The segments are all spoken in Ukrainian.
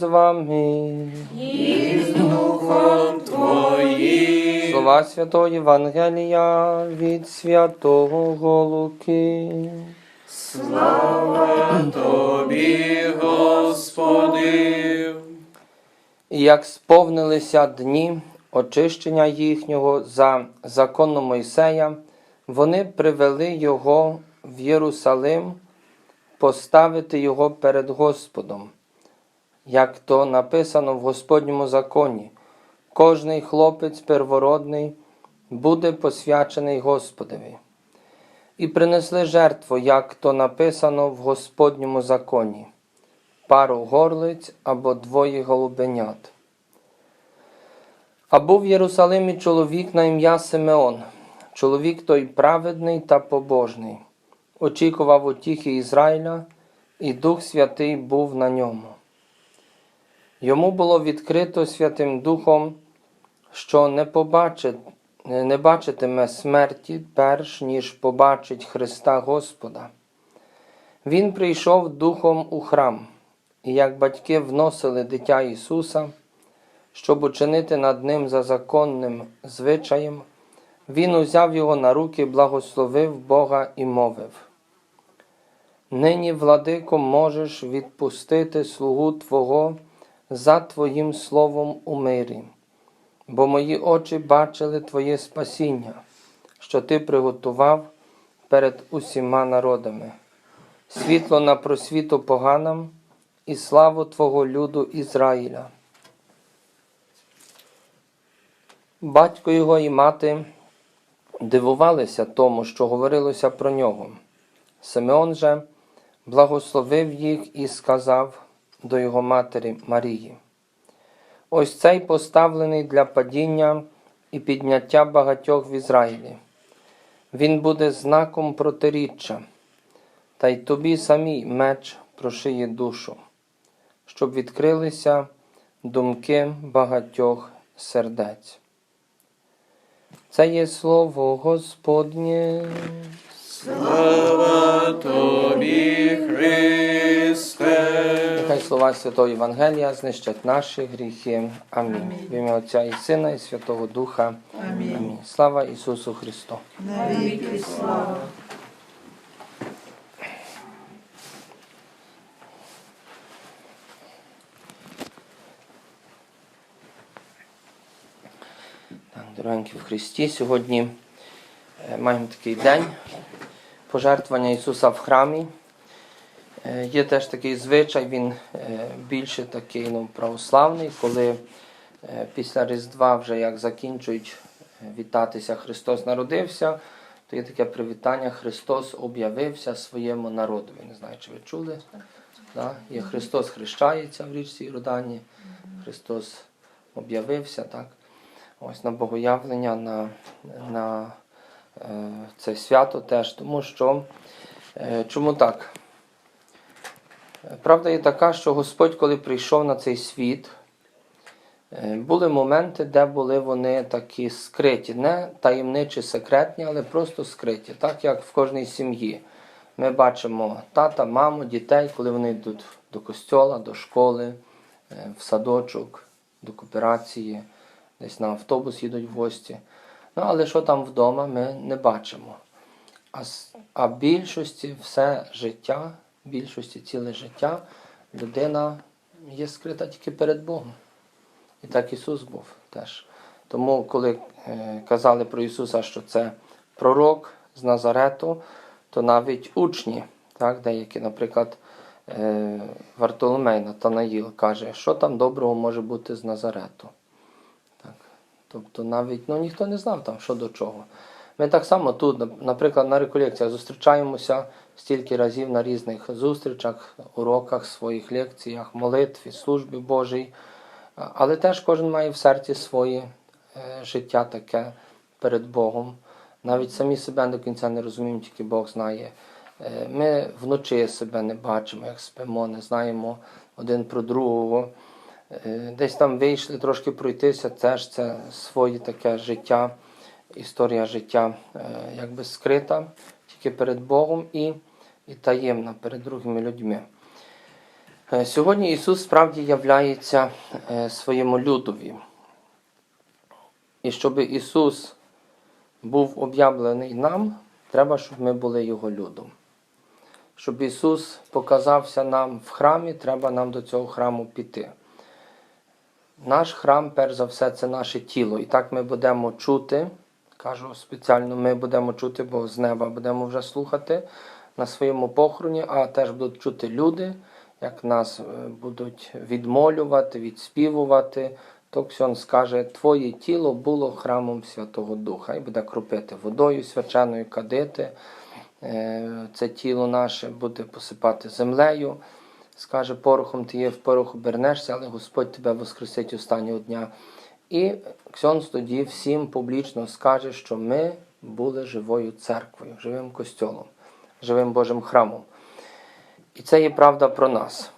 з вами. і Духом Твоїм. Слова Святого Євангелія від Святого Луки. Слава Тобі, Господи. І як сповнилися дні очищення їхнього за законом Мойсея, вони привели його в Єрусалим поставити його перед Господом, як то написано в Господньому законі. Кожний хлопець первородний буде посвячений Господові. І принесли жертву, як то написано в Господньому законі пару горлиць або двоє голубенят. А був в Єрусалимі чоловік на ім'я Симеон, чоловік той праведний та побожний, очікував утіхи Ізраїля, і Дух Святий був на ньому. Йому було відкрито Святим Духом, що не, побачить, не бачитиме смерті, перш ніж побачить Христа Господа. Він прийшов духом у храм, і як батьки вносили дитя Ісуса, щоб учинити над ним за законним звичаєм, Він узяв його на руки, благословив Бога і мовив. Нині, владико, можеш відпустити слугу Твого за Твоїм словом у мирі, бо мої очі бачили Твоє спасіння, що Ти приготував перед усіма народами світло на просвіту поганам і славу Твого люду Ізраїля. Батько його і мати дивувалися тому, що говорилося про нього. Симеон же благословив їх і сказав до його матері Марії: Ось цей поставлений для падіння і підняття багатьох в Ізраїлі. Він буде знаком протиріччя та й тобі самій меч прошиє душу, щоб відкрилися думки багатьох сердець. Це є слово Господнє. Слава Тобі, Христе. Нехай слова Святого Євангелія знищать наші гріхи. Амінь. В ім'я Отця і Сина, і Святого Духа. Амінь. Слава Ісусу Христу. Навіки слава. Дорогенькі в Христі, сьогодні е, маємо такий день пожертвування Ісуса в храмі. Є теж такий звичай, він більше такий ну, православний, коли після Різдва, вже як закінчують вітатися Христос народився, то є таке привітання Христос об'явився своєму народу. Не знаю, чи ви чули. Да? Є Христос хрещається в річці Іордані, Христос об'явився, так? Ось на богоявлення, на, на це свято теж, тому що е, чому так? Е, Правда є така, що Господь, коли прийшов на цей світ, е, були моменти, де були вони такі скриті, не таємничі, секретні, але просто скриті, так як в кожній сім'ї. Ми бачимо тата, маму, дітей, коли вони йдуть до костьола, до школи, е, в садочок, до кооперації, десь на автобус їдуть в гості. Ну, але що там вдома, ми не бачимо. А, а більшості все життя, більшості ціле життя людина є скрита тільки перед Богом. І так Ісус був теж. Тому, коли е, казали про Ісуса, що це пророк з Назарету, то навіть учні, так, деякі, наприклад, е, Вартоломей Натанаїл каже, що там доброго може бути з Назарету. Тобто навіть ну, ніхто не знав там, що до чого. Ми так само тут, наприклад, на реколекціях зустрічаємося стільки разів на різних зустрічах, уроках, своїх лекціях, молитві, службі Божій. Але теж кожен має в серці своє е, життя таке перед Богом. навіть самі себе до кінця не розуміємо, тільки Бог знає. Е, Ми вночі себе не бачимо, як спимо, не знаємо один про другого. Е, Десь там вийшли трошки пройтися, теж це своє таке життя, історія життя е, якби скрита тільки перед Богом і, і таємна перед другими людьми. Е, Сьогодні Ісус справді являється своєму людові. І щоб Ісус був об'явлений нам, треба, щоб ми були Його людом. Щоб Ісус показався нам в храмі, треба нам до цього храму піти. Наш храм, перш за все, це наше тіло. І так ми будемо чути. Кажу спеціально, ми будемо чути, бо з неба будемо вже слухати на своєму похороні, а теж будуть чути люди, як нас е, будуть відмолювати, відспівувати. То Ксьон скаже, твоє тіло було храмом Святого Духа і буде кропити водою свяченою, кадити. Е, Це тіло наше буде посипати землею. Скаже, порохом ти є, в порох обернешся, але Господь тебе воскресить останнього дня. І Ксьонс тоді всім публічно скаже, що ми були живою церквою, живим костьолом, живим Божим храмом. І це є правда про нас.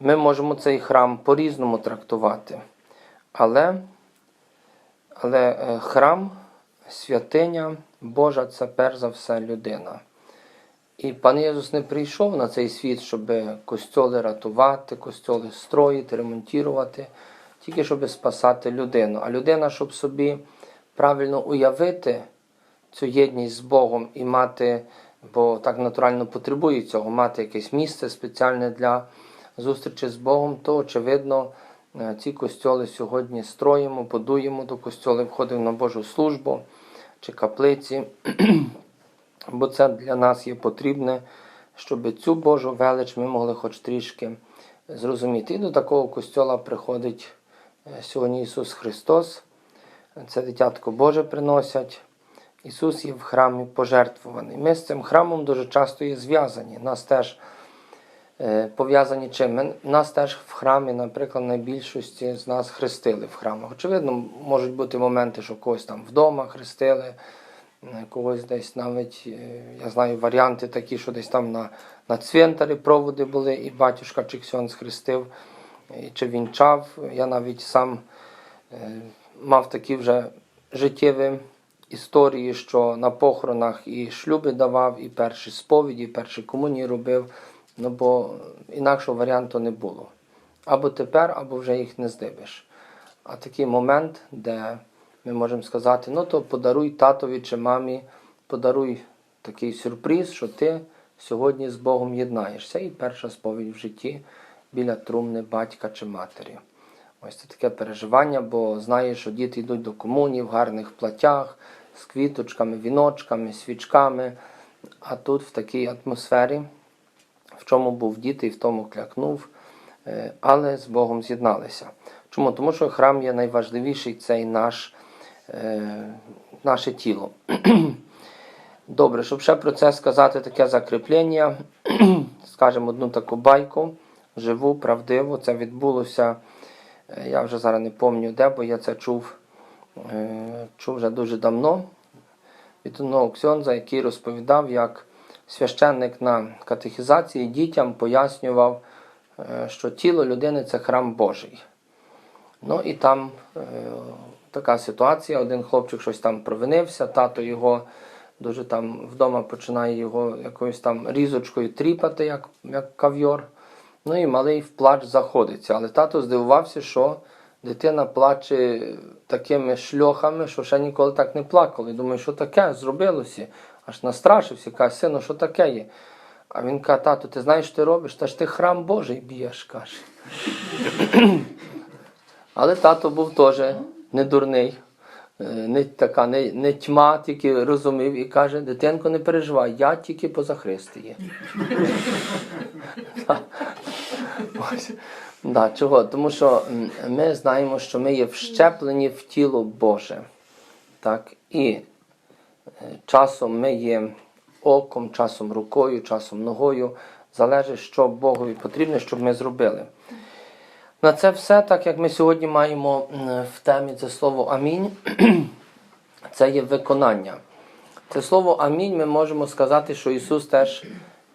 Ми можемо цей храм по-різному трактувати. Але, але е, храм, святиня Божа це перш за все людина. І пан Єсус не прийшов на цей світ, щоб костьоли рятувати, костьоли строїти, ремонтувати, тільки щоб спасати людину. А людина, щоб собі правильно уявити цю єдність з Богом і мати, бо так натурально потребує цього, мати якесь місце спеціальне для зустрічі з Богом, то очевидно. е, Ці костьоли сьогодні строїмо, будуємо до костьоли, входимо на Божу службу чи каплиці, бо це для нас є потрібне, щоб цю Божу велич ми могли хоч трішки зрозуміти. І до такого костьола приходить е, сьогодні Ісус Христос. Це дитятко Боже приносять. Ісус є в храмі пожертвований. Ми з цим храмом дуже часто є зв'язані. Нас теж е, пов'язані чим? Нас теж в храмі, наприклад, найбільшості з нас хрестили в храмах. Очевидно, можуть бути моменти, що когось там вдома хрестили, когось десь навіть, е, я знаю, варіанти такі, що десь там на, на цвинтарі проводи були, і батюшка чи Ксьон схрестив, чи вінчав. Я навіть сам е, мав такі вже життєві історії, що на похоронах і шлюби давав, і перші сповіді, і перші комунії робив. Ну бо інакшого варіанту не було. Або тепер, або вже їх не здибиш. А такий момент, де ми можемо сказати, ну то подаруй татові чи мамі, подаруй такий сюрприз, що ти сьогодні з Богом єднаєшся. І перша сповідь в житті біля трумни батька чи матері. Ось це таке переживання, бо знаєш, що діти йдуть до комунії в гарних платях, з квіточками, віночками, свічками. А тут в такій атмосфері в чому був діти і в тому клякнув, е, але з Богом з'єдналися. Чому? Тому що храм є найважливіший цей наш, е, наше тіло. Добре, щоб ще про це сказати, таке закріплення, скажемо одну таку байку, живу, правдиву. Це відбулося, е, я вже зараз не пам'ятаю де, бо я це чув, е, чув вже дуже давно від одного ксьонза, який розповідав, як священник на катехізації дітям пояснював, що тіло людини це храм Божий. Ну і там така ситуація, один хлопчик щось там провинився, тато його дуже там вдома починає його якоюсь там різочкою тріпати, як, як кав'йор. Ну і малий в плач заходиться. Але тато здивувався, що дитина плаче такими шльохами, що ще ніколи так не плакали. Думаю, що таке зробилося? Аж настрашився, каже, сину, що таке є? А він каже, тато, ти знаєш, що ти робиш? Та ж ти храм Божий б'єш, каже. Але тато був теж не дурний, е, не така, не, не тьма, тільки розумів і каже, дитинко, не переживай, я тільки поза Христи. Да, чого? Тому що ми знаємо, що ми є вщеплені в тіло Боже. Так? І е, часом ми є оком, часом рукою, часом ногою. Залежить, що Богові потрібно, щоб ми зробили. На це все, так як ми сьогодні маємо в темі це слово Амінь, це є виконання. Це слово Амінь ми можемо сказати, що Ісус теж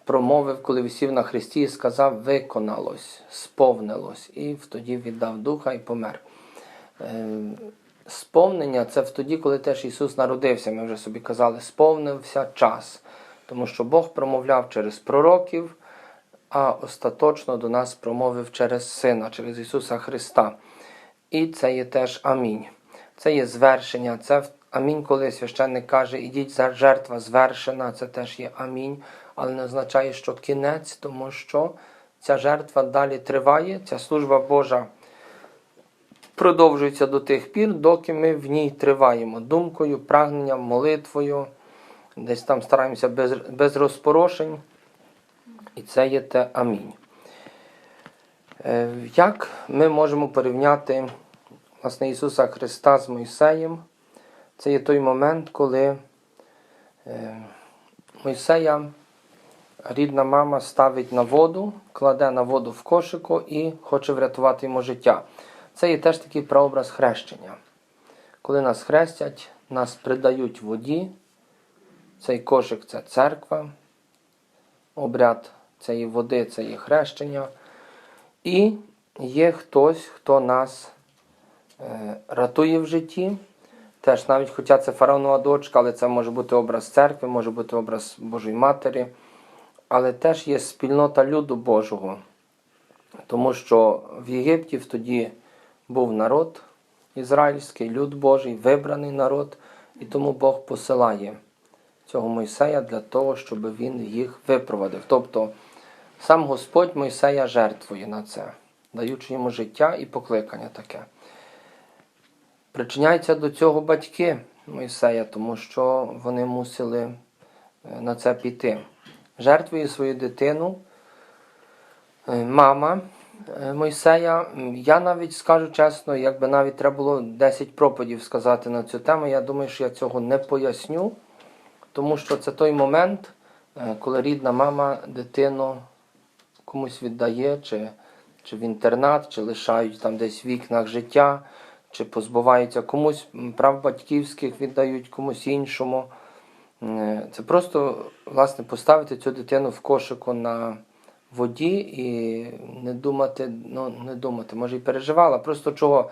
промовив, коли висів на Христі, і сказав, виконалось, сповнилось, і тоді віддав духа і помер. Е, Сповнення це в тоді, коли теж Ісус народився. Ми вже собі казали, сповнився час. Тому що Бог промовляв через пророків, а остаточно до нас промовив через Сина, через Ісуса Христа. І це є теж амінь. Це є звершення. Це амінь, коли священник каже, ідіть жертва звершена, це теж є амінь, але не означає, що кінець, тому що ця жертва далі триває, ця служба Божа продовжується до тих пір, доки ми в ній триваємо думкою, прагненням, молитвою, десь там стараємося без, без розпорошень. І це є те амінь. Е, Як ми можемо порівняти власне, Ісуса Христа з Мойсеєм? Це є той момент, коли е, Мойсея рідна мама ставить на воду, кладе на воду в кошику і хоче врятувати йому життя. Це є теж такий прообраз хрещення. Коли нас хрестять, нас придають воді. Цей кошик це церква, обряд цієї води це є хрещення. І є хтось, хто нас е, ратує в житті. Теж навіть хоча це фараонова дочка, але це може бути образ церкви, може бути образ Божої Матері. Але теж є спільнота люду Божого. Тому що в Єгипті тоді був народ ізраїльський, люд Божий, вибраний народ, і тому Бог посилає цього Мойсея для того, щоб він їх випровадив. Тобто сам Господь Мойсея жертвує на це, даючи йому життя і покликання таке. Причиняються до цього батьки Мойсея, тому що вони мусили е, на це піти. Жертвує свою дитину е, мама е, Мойсея. Я навіть скажу чесно, якби навіть треба було 10 проповідів сказати на цю тему, я думаю, що я цього не поясню, тому що це той момент, коли рідна мама дитину комусь віддає, чи, чи в інтернат, чи лишають там десь в вікнах життя, чи позбуваються комусь прав батьківських, віддають комусь іншому. Е, Це просто власне поставити цю дитину в кошику на воді і не думати, ну не думати, може і переживала. Просто чого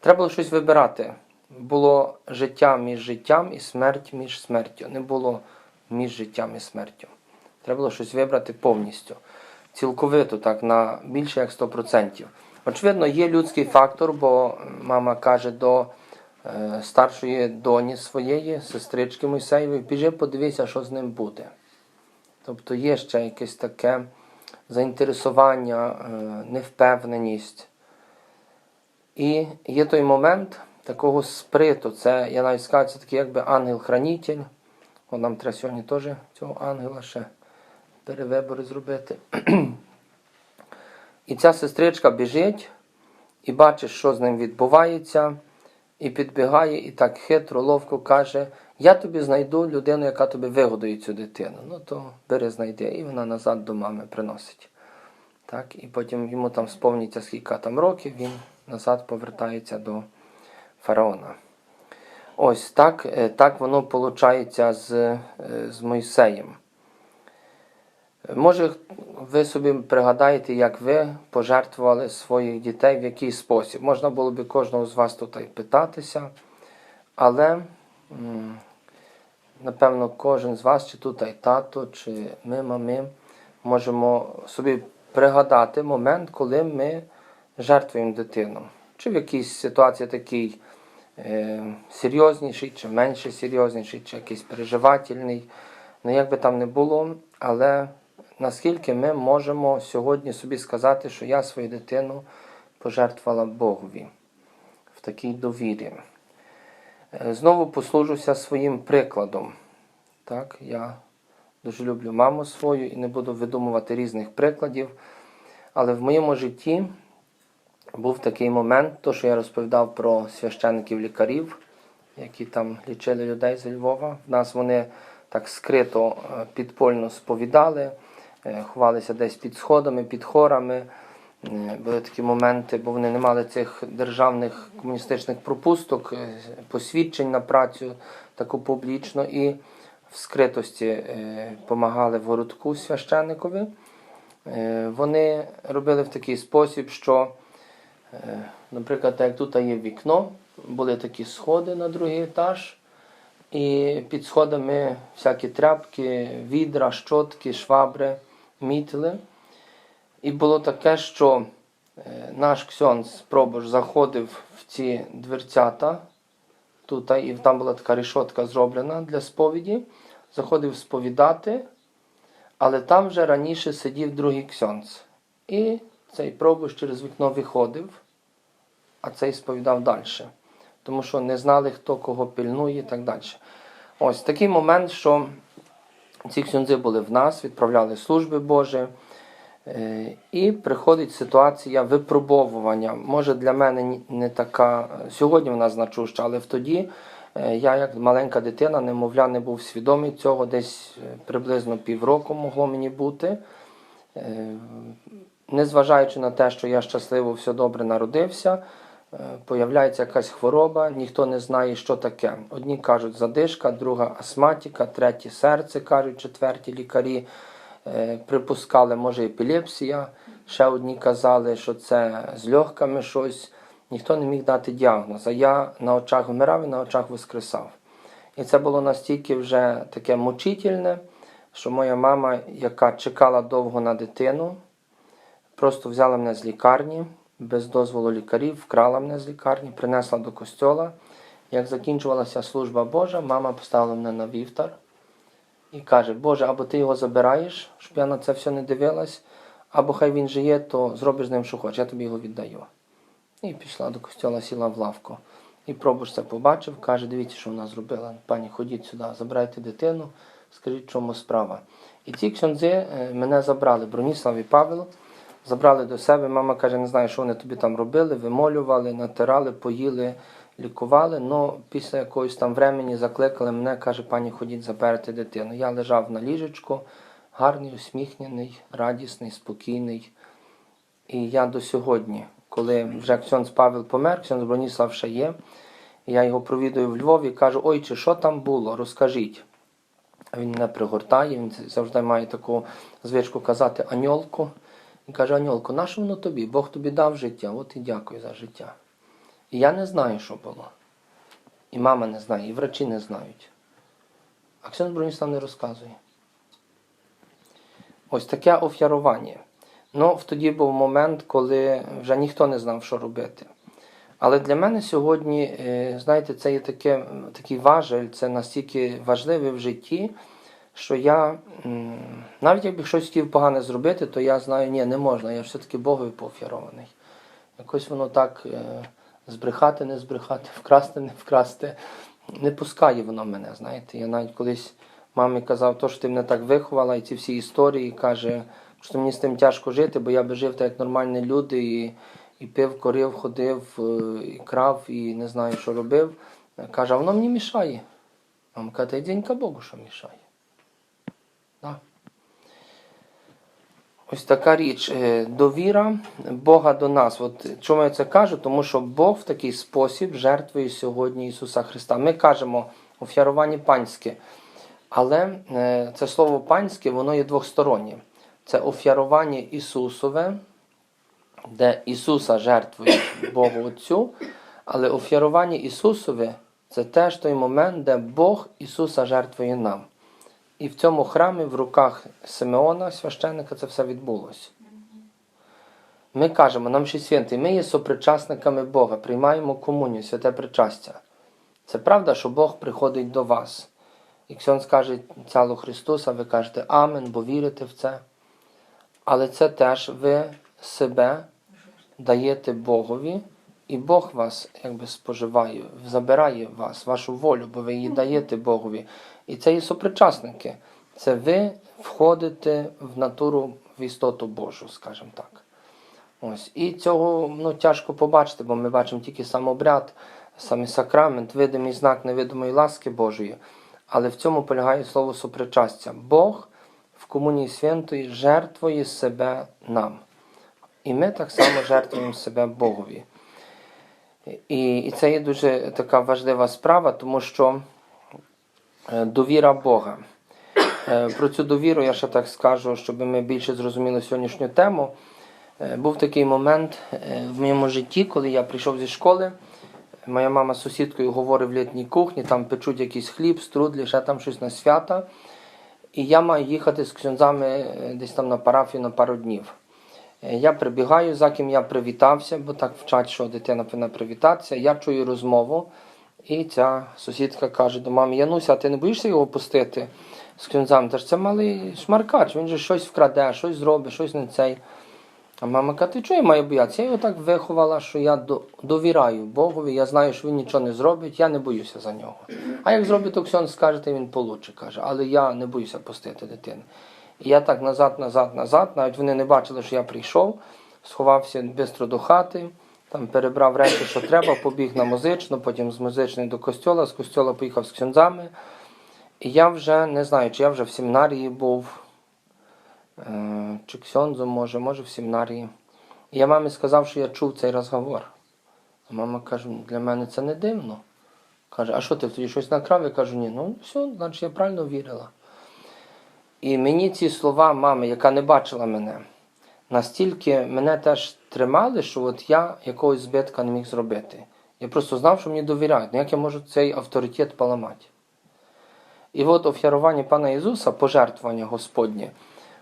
треба було щось вибирати. Було життя між життям і смерть між смертю. Не було між життям і смертю. Треба було щось вибрати повністю. Цілковито, так, на більше як 100%. Очевидно, є людський фактор, бо мама каже до е, старшої доні своєї, сестрички Мойсеєвої, біжи, подивися, що з ним буде. Тобто є ще якесь таке заінтересування, е, невпевненість. І є той момент такого сприту. Це, я навіть скажу, це такий якби ангел-хранитель. О, нам треба сьогодні теж цього ангела ще перевибори зробити. І ця сестричка біжить і бачить, що з ним відбувається, і підбігає, і так хитро, ловко каже: Я тобі знайду людину, яка тобі вигодує цю дитину. Ну то бери, знайди. І вона назад до мами приносить. Так, і потім йому там сповниться скільки там років, він назад повертається до фараона. Ось так, е, так воно виходить з, е, з Мойсеєм. Може, ви собі пригадаєте, як ви пожертвували своїх дітей, в який спосіб. Можна було б кожного з вас тут і питатися, але, напевно, кожен з вас, чи тут і тато, чи ми, мами, можемо собі пригадати момент, коли ми жертвуємо дитину. Чи в якійсь ситуації такий е, серйозніший, чи менше серйозніший, чи якийсь переживательний. Ну, як би там не було, але наскільки ми можемо сьогодні собі сказати, що я свою дитину пожертвувала Богові в такій довірі. Е, Знову послужуся своїм прикладом. Так, я дуже люблю маму свою і не буду видумувати різних прикладів. Але в моєму житті був такий момент, то що я розповідав про священників-лікарів, які там лічили людей зі Львова. В нас вони так скрито, е, підпольно сповідали, ховалися десь під сходами, під хорами. Е, Були такі моменти, бо вони не мали цих державних комуністичних пропусток, е, посвідчень на працю таку публічну. І в скритості допомагали в городку священникові. Е, Вони робили в такий спосіб, що, е, наприклад, як тут є вікно, були такі сходи на другий етаж, і під сходами всякі тряпки, відра, щотки, швабри, мітли. І було таке, що е, наш ксьонц Пробош заходив в ці дверцята, тут, і там була така решотка зроблена для сповіді, заходив сповідати, але там вже раніше сидів другий ксьонц. І цей Пробош через вікно виходив, а цей сповідав далі. Тому що не знали, хто кого пильнує і так далі. Ось такий момент, що ці ксьонзи були в нас, відправляли служби Божі. Е, І приходить ситуація випробовування. Може для мене не така сьогодні вона значуща, але тоді е, я, як маленька дитина, немовля, не був свідомий цього, десь е, приблизно півроку могло мені бути. Незважаючи на те, що я щасливо все добре народився, появляється якась хвороба, ніхто не знає, що таке. Одні кажуть задишка, друга астматика, треті серце, кажуть четверті лікарі. Е, Припускали, може, епілепсія. Ще одні казали, що це з легками щось. Ніхто не міг дати діагноз. А я на очах вмирав і на очах воскресав. І це було настільки вже таке мучительне, що моя мама, яка чекала довго на дитину, просто взяла мене з лікарні, без дозволу лікарів, вкрала мене з лікарні, принесла до костьола. Як закінчувалася служба Божа, мама поставила мене на вівтар і каже: Боже, або ти його забираєш, щоб я на це все не дивилась, або хай він жиє, то зробиш з ним, що хочеш, я тобі його віддаю. І пішла до костьола, сіла в лавку. І пробуш це побачив, каже, дивіться, що вона зробила. Пані, ходіть сюди, забирайте дитину, скажіть, чому справа. І ці ксьондзи е, мене забрали, Броніслав і Павел, забрали до себе. Мама каже, не знаю, що вони тобі там робили, вимолювали, натирали, поїли, лікували. Ну, після якогось там времени закликали мене, каже, пані, ходіть, заберете дитину. Я лежав на ліжечку, гарний, усміхнений, радісний, спокійний. І я до сьогодні, коли вже Ксьонц Павел помер, Ксьонц Броніслав ще є, я його провідую в Львові кажу, ой, чи що там було, розкажіть. Він мене пригортає, він завжди має таку звичку казати аньолку. Він каже, Аньолко, на що воно тобі? Бог тобі дав життя, от і дякую за життя. І я не знаю, що було. І мама не знає, і врачі не знають. А Ксьонц Броніслав не розказує. Ось таке офярування. Ну, тоді був момент, коли вже ніхто не знав, що робити. Але для мене сьогодні, е, знаєте, це є таке, такий важель, це настільки важливе в житті, що я, навіть якби щось хотів погане зробити, то я знаю, ні, не можна, я все-таки Богові поофірований. Якось воно так е, збрехати, не збрехати, вкрасти, не вкрасти. Не пускає воно мене, знаєте. Я навіть колись мамі казав, то, що ти мене так виховала, і ці всі історії, каже, що мені з тим тяжко жити, бо я би жив так, як нормальні люди, і, і пив, корив, ходив, е, і крав, і не знаю, що робив. Каже, а воно мені мішає. Мама каже, й Богу, що мішає. Ось така річ. е, Довіра Бога до нас. От чому я це кажу? Тому що Бог в такий спосіб жертвує сьогодні Ісуса Христа. Ми кажемо офярування панське, але е, це слово панське, воно є двостороннє. Це офярування Ісусове, де Ісуса жертвує Богу Отцю, але офярування Ісусове це теж той момент, де Бог Ісуса жертвує нам. І в цьому храмі в руках Симеона, священника, це все відбулося. Ми кажемо, нам ще святий, ми є сопричасниками Бога, приймаємо комунію, святе причастя. Це правда, що Бог приходить до вас. Якщо Він скаже цяло Христуса, ви кажете Амен, бо вірите в це. Але це теж ви себе даєте Богові, і Бог вас якби споживає, забирає вас, вашу волю, бо ви її даєте Богові. І це є сопричасники. Це ви входите в натуру, в істоту Божу, скажімо так. Ось. І цього ну, тяжко побачити, бо ми бачимо тільки сам обряд, саме сакрамент, видимий знак невидимої ласки Божої. Але в цьому полягає слово сопричастя. Бог в комунії святої жертвує себе нам. І ми так само жертвуємо себе Богові. І, і це є дуже така важлива справа, тому що Довіра Бога. Е, Про цю довіру я ще так скажу, щоб ми більше зрозуміли сьогоднішню тему. Е, Був такий момент е, в моєму житті, коли я прийшов зі школи. Моя мама з сусідкою говорить в літній кухні, там печуть якийсь хліб, струдлі, ще там щось на свята. І я маю їхати з ксьонзами е, десь там на парафію на пару днів. Е, Я прибігаю, за ким я привітався, бо так вчать, що дитина повинна привітатися. Я чую розмову, і ця сусідка каже до мами: Януся, а ти не боїшся його пустити з ксьонзами? Та ж це малий шмаркач, він же щось вкраде, щось зробить, щось не цей. А мама каже, ти чого я маю боятися? Я його так виховала, що я до- довіряю Богові, я знаю, що він нічого не зробить, я не боюся за нього. А як зробить то Ксьон, скажете, він получше, каже, але я не боюся пустити дитину. І я так назад, назад, назад, навіть вони не бачили, що я прийшов, сховався швидко до хати, там перебрав речі, що треба, побіг на музичну, потім з музичної до костьола, з костьола поїхав з ксьонзами. І я вже не знаю, чи я вже в семінарії був, е, чи ксьонзом, може, може в семінарії. І я мамі сказав, що я чув цей розговор. А мама каже, для мене це не дивно. Каже, а що ти тоді щось накрав? Я кажу, ні, ну все, значить я правильно вірила. І мені ці слова мами, яка не бачила мене, настільки мене теж тримали, що от я якогось збитка не міг зробити. Я просто знав, що мені довіряють. Ну як я можу цей авторитет поламати? І от офярування Пана Ісуса, пожертвування Господнє,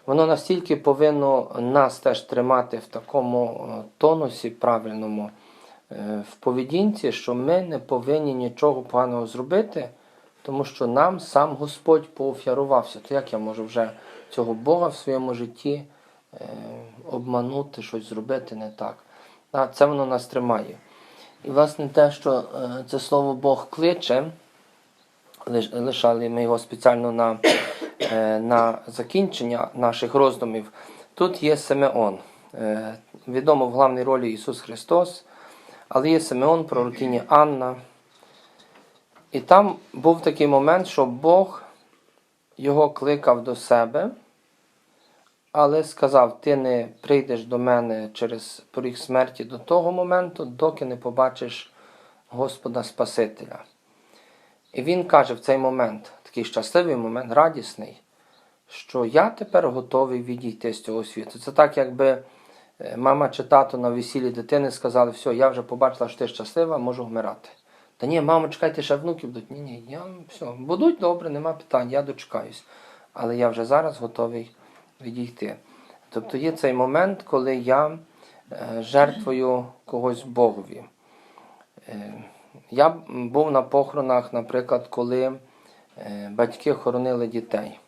воно настільки повинно нас теж тримати в такому е, тонусі правильному, е, в поведінці, що ми не повинні нічого поганого зробити, тому що нам сам Господь поофярувався. То як я можу вже цього Бога в своєму житті обманути, щось зробити не так? Це воно нас тримає. І власне те, що е, це слово Бог кличе, лишали ми його спеціально на, е, на закінчення наших роздумів. Тут є Симеон. Е, Відомо в главній ролі Ісус Христос, але є Симеон, пророкиня Анна. І там був такий момент, що Бог його кликав до себе, але сказав: Ти не прийдеш до мене через поріг смерті до того моменту, доки не побачиш Господа Спасителя. І він каже в цей момент, такий щасливий момент, радісний, що я тепер готовий відійти з цього світу. Це так, якби е, мама чи тато на весіллі дитини сказали, все, я вже побачила, що ти щаслива, можу вмирати. Та ні, мамо, чекайте, ще внуки будуть. Ні, ні, я все, будуть добре, нема питань, я дочекаюсь. Але я вже зараз готовий відійти. Тобто є цей момент, коли я е, жертвую когось Богові. Е, Я був на похоронах, наприклад, коли е, батьки хоронили дітей.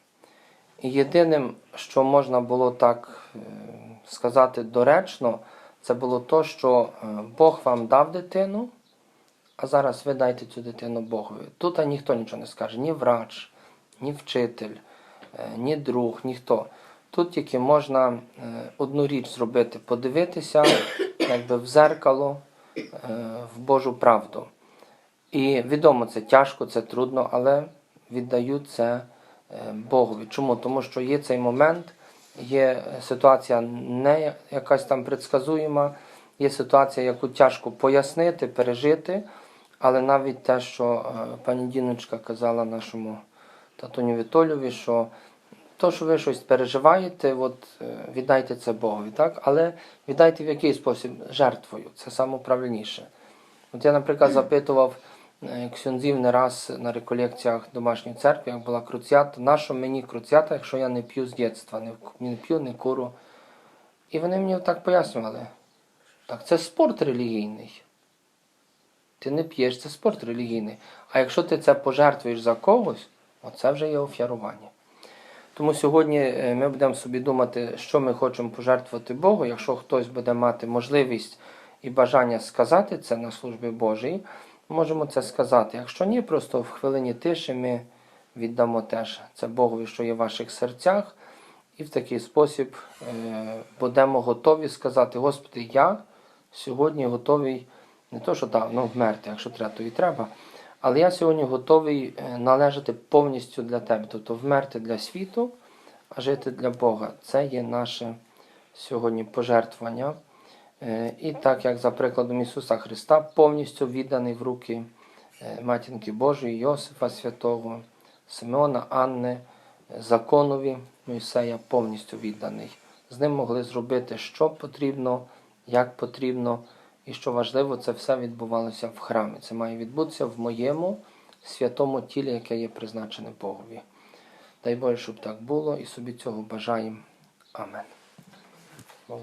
І єдиним, що можна було так сказати доречно, це було то, що Бог вам дав дитину, а зараз ви дайте цю дитину Богові. Тут ніхто нічого не скаже, ні врач, ні вчитель, ні друг, ніхто. Тут тільки можна е, одну річ зробити, подивитися якби в зеркало, е, в Божу правду. І відомо, це тяжко, це трудно, але віддаю це е, Богові. Чому? Тому що є цей момент, є ситуація не якась там предсказуєма, є ситуація, яку тяжко пояснити, пережити. Але навіть те, що пані Діночка казала нашому татуню Вітолюві, що то, що ви щось переживаєте, от, е, віддайте це Богові. Так? Але віддайте в який спосіб? Жертвою. Це найправильніше. От я, наприклад, запитував е, ксьонзів не раз на реколекціях домашньої церкви, як була круцята, на що мені круцята, якщо я не п'ю з дитинства, не п'ю, не куру. І вони мені так пояснювали. Так, це спорт релігійний. Ти не п'єш, це спорт релігійний. А якщо ти це пожертвуєш за когось, оце вже є офярування. Тому сьогодні е, ми будемо собі думати, що ми хочемо пожертвувати Богу. Якщо хтось буде мати можливість і бажання сказати це на службі Божій, можемо це сказати. Якщо ні, просто в хвилині тиші ми віддамо теж це Богові, що є в ваших серцях, і в такий спосіб е, будемо готові сказати, Господи, я сьогодні готовий не то, що ну, вмерти, якщо треба, то і треба. Але я сьогодні готовий е, належати повністю для тебе. Тобто вмерти для світу, а жити для Бога. Це є наше сьогодні пожертвування. Е, І так як за прикладом Ісуса Христа, повністю відданий в руки е, Матінки Божої, Йосифа Святого, Симеона, Анни, законові Мойсея повністю відданий. З ним могли зробити, що потрібно, як потрібно, і що важливо, це все відбувалося в храмі. Це має відбутися в моєму святому тілі, яке є призначене Богові. Дай Боже, щоб так було, і собі цього бажаємо. Амен. Бог.